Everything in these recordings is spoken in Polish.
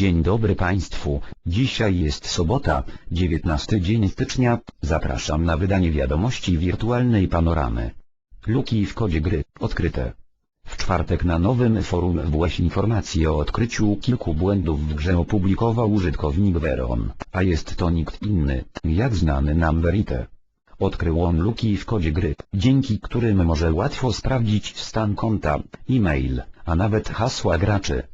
Dzień dobry Państwu, dzisiaj jest sobota, 19 dzień stycznia, zapraszam na wydanie wiadomości wirtualnej panoramy. Luki w kodzie gry, odkryte. W czwartek na nowym forum WS informacje o odkryciu kilku błędów w grze opublikował użytkownik Veron, a jest to nikt inny, jak znany nam Verite. Odkrył on luki w kodzie gry, dzięki którym może łatwo sprawdzić stan konta, e-mail, a nawet hasła graczy.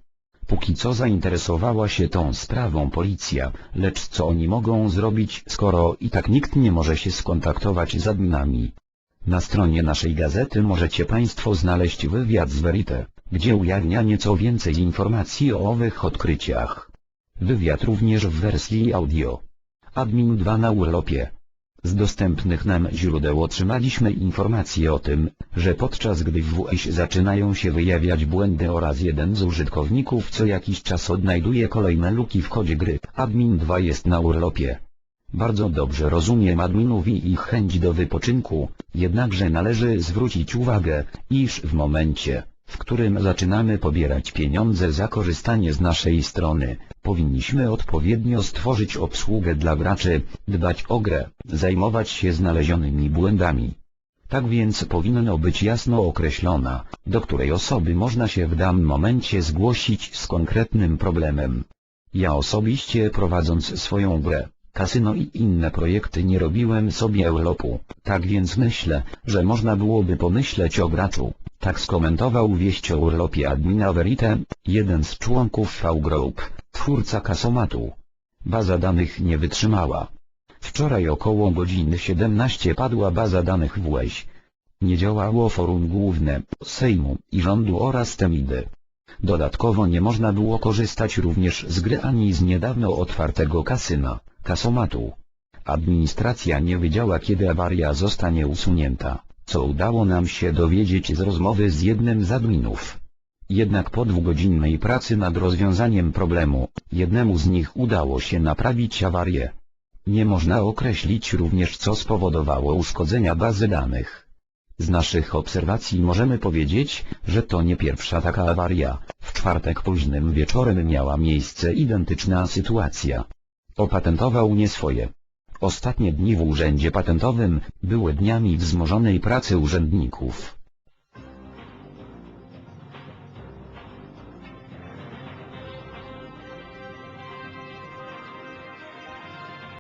Póki co zainteresowała się tą sprawą policja, lecz co oni mogą zrobić skoro i tak nikt nie może się skontaktować z adminami. Na stronie naszej gazety możecie Państwo znaleźć wywiad z Verite, gdzie ujawnia nieco więcej informacji o owych odkryciach. Wywiad również w wersji audio. Admin 2 na urlopie. Z dostępnych nam źródeł otrzymaliśmy informacje o tym, że podczas gdy w WS zaczynają się wyjawiać błędy oraz jeden z użytkowników co jakiś czas odnajduje kolejne luki w kodzie gry, admin 2 jest na urlopie. Bardzo dobrze rozumiem adminów i ich chęć do wypoczynku, jednakże należy zwrócić uwagę, iż w momencie, w którym zaczynamy pobierać pieniądze za korzystanie z naszej strony, powinniśmy odpowiednio stworzyć obsługę dla graczy, dbać o grę, zajmować się znalezionymi błędami. Tak więc powinno być jasno określona, do której osoby można się w danym momencie zgłosić z konkretnym problemem. Ja osobiście prowadząc swoją grę, kasyno i inne projekty nie robiłem sobie Europu, tak więc myślę, że można byłoby pomyśleć o graczu. Tak skomentował wieść o urlopie admina Verite, jeden z członków V-Group, twórca kasomatu. Baza danych nie wytrzymała. Wczoraj około godziny 17 padła baza danych w łeś. Nie działało forum główne, Sejmu i rządu oraz Temidy. Dodatkowo nie można było korzystać również z gry ani z niedawno otwartego kasyna, kasomatu. Administracja nie wiedziała kiedy awaria zostanie usunięta, co udało nam się dowiedzieć z rozmowy z jednym z adminów. Jednak po dwugodzinnej pracy nad rozwiązaniem problemu, jednemu z nich udało się naprawić awarię. Nie można określić również co spowodowało uszkodzenia bazy danych. Z naszych obserwacji możemy powiedzieć, że to nie pierwsza taka awaria, w czwartek późnym wieczorem miała miejsce identyczna sytuacja. Opatentował nie swoje. Ostatnie dni w urzędzie patentowym były dniami wzmożonej pracy urzędników.